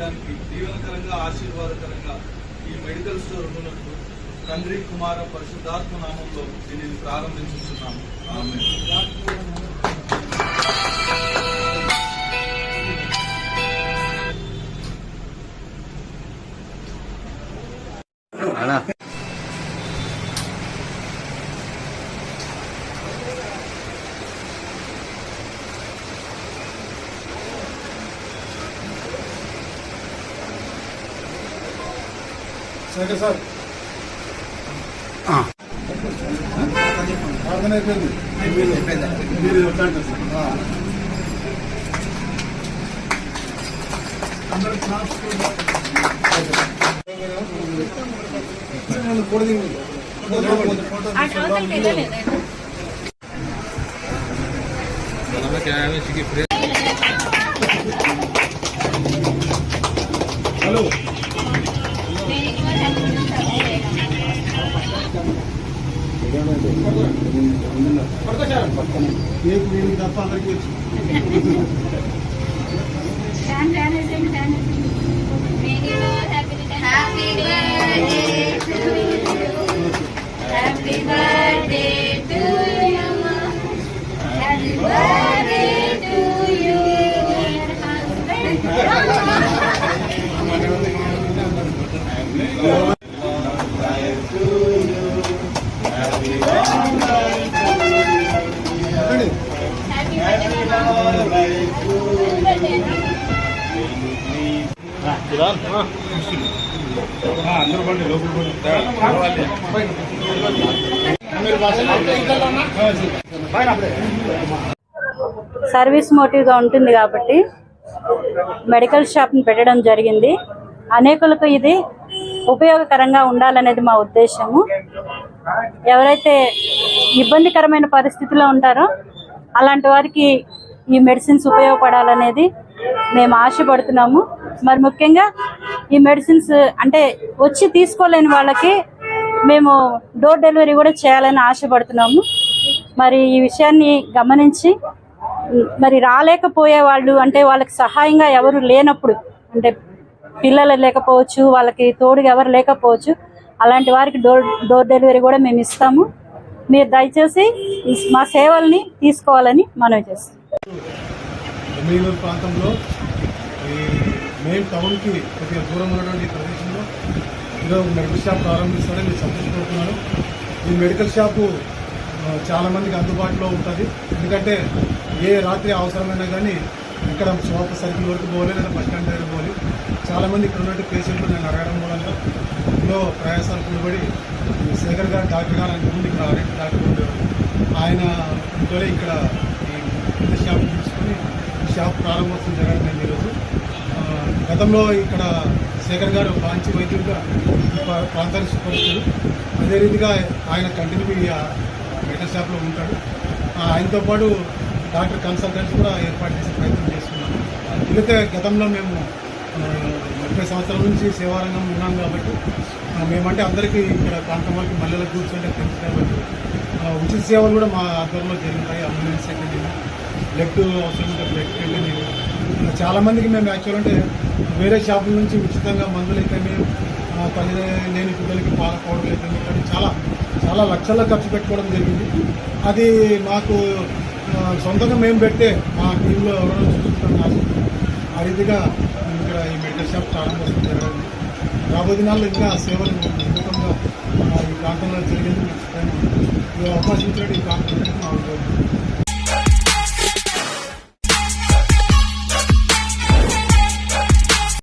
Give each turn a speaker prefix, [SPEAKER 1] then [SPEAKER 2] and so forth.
[SPEAKER 1] సమాజానికి దీవెనకరంగా ఆశీర్వాదకరంగా ఈ మెడికల్ స్టోర్ ఉన్నట్టు తండ్రి కుమార పరిశుద్ధాత్మ నామంలో దీనిని ప్రారంభించుతున్నాము
[SPEAKER 2] సరే సార్ ప్రార్థన అయిపోయింది మీరు చెప్పండి సార్ ఆ. అందరూ క్లాస్ ఫోటో దిగండి. ఫోటో
[SPEAKER 3] ఆ టోటల్కి వెళ్ళలేదు
[SPEAKER 2] హలో కేక్ నేను తప్ప అందరికీ వచ్చు
[SPEAKER 3] happy birthday happy birthday
[SPEAKER 2] to
[SPEAKER 3] happy birthday
[SPEAKER 2] అందరూ పండి లోపల
[SPEAKER 4] సర్వీస్ మోటివ్గా ఉంటుంది కాబట్టి మెడికల్ షాప్ని పెట్టడం జరిగింది. అనేకులకు ఇది ఉపయోగకరంగా ఉండాలనేది మా ఉద్దేశము. ఎవరైతే ఇబ్బందికరమైన పరిస్థితిలో ఉంటారో అలాంటి వారికి ఈ మెడిసిన్స్ ఉపయోగపడాలనేది మేము ఆశపడుతున్నాము. మరి ముఖ్యంగా ఈ మెడిసిన్స్ అంటే వచ్చి తీసుకోలేని వాళ్ళకి మేము డోర్ డెలివరీ కూడా చేయాలని ఆశపడుతున్నాము. మరి ఈ విషయాన్ని గమనించి మరి రాలేకపోయే వాళ్ళు అంటే వాళ్ళకి సహాయంగా ఎవరు లేనప్పుడు అంటే పిల్లలు లేకపోవచ్చు వాళ్ళకి తోడుగా ఎవరు లేకపోవచ్చు అలాంటి వారికి డోర్ డోర్ డెలివరీ కూడా మేము ఇస్తాము. మీరు దయచేసి మా సేవల్ని తీసుకోవాలని మనవి చేస్తాం
[SPEAKER 2] ఎమ్మెల్యేల ప్రాంతంలో ఈ మెయిన్ టౌన్కి కొద్దిగా దూరం ఉన్నటువంటి ఈ ప్రదేశంలో ఈరోజు మెడికల్ షాప్ ప్రారంభిస్తారని నేను సంతోషపడుతున్నాను ఈ మెడికల్ షాపు చాలామందికి చాలా మందికి అందుబాటులో ఉంటుంది. ఎందుకంటే ఏ రాత్రి అవసరమైనా కానీ ఇక్కడ షాప్ సర్కిల్ వరకు పోలే లేదా బస్ స్టాండ్ దగ్గర పోలి చాలా మంది ఇక్కడ ఉన్నట్టు పేషెంట్లు నేను అడగడం మూలంగా ఇందులో ప్రయాసాలు కూడబడి శేఖర్ గారు డాక్టర్ గారు ఆయన ముందు ఇక్కడ డాక్టర్ ఉండేవారు ఆయన ఇంట్లో ఇక్కడ షాప్ తీసుకొని ఈ షాప్ ప్రారంభోత్సవం జరగడం ఈరోజు. గతంలో ఇక్కడ శేఖర్ గారు మంచి వైద్యుడిగా ప్రాంతానికి సుపరిస్తారు అదే రీతిగా ఆయన కంటిన్యూ మెడికల్ షాప్లో ఉంటాడు. ఆయనతో పాటు డాక్టర్ కన్సల్టెంట్స్ కూడా ఏర్పాటు చేసే ప్రయత్నం చేస్తున్నాం. ఎందుకంటే గతంలో మేము ముప్పై సంవత్సరాల నుంచి సేవారంగం ఉన్నాం కాబట్టి మేమంటే అందరికీ ఇక్కడ ప్రాంతం వాళ్ళకి మల్లెల కూర్చుంటే తెలుసు కాబట్టి ఉచిత సేవలు కూడా మా ఆధ్వర్యంలో జరుగుతాయి అంబులెన్స్ సెకండ్ బ్లడ్ అవసరం ఉంటే బ్లడ్ వెళ్ళి చాలా మందికి మేము యాక్చువల్ అంటే వేరే షాపుల నుంచి ఉచితంగా మందులు అయితే తల్లి లేని పిల్లలకి పాల పౌడర్లు అయితే కానీ చాలా చాలా లక్షల్లో ఖర్చు పెట్టుకోవడం జరిగింది. అది మాకు సొంతంగా మేము పెట్టే మా టీంలో ఎవరైనా చూసుకుంటాం ఆశిస్తున్నాం ఆ రీతిగా మేము ఇక్కడ ఈ మెడికల్ షాప్ ప్రారంభోత్సవం జరగదు. రాబోయే దినాల్లో ఇంకా సేవలు అద్భుతంగా ఈ ప్రాంతంలో జరిగేందుకు ఈ అవకాశం ఇచ్చినట్టు ఈ ప్రాంతం మా ఉద్యోగం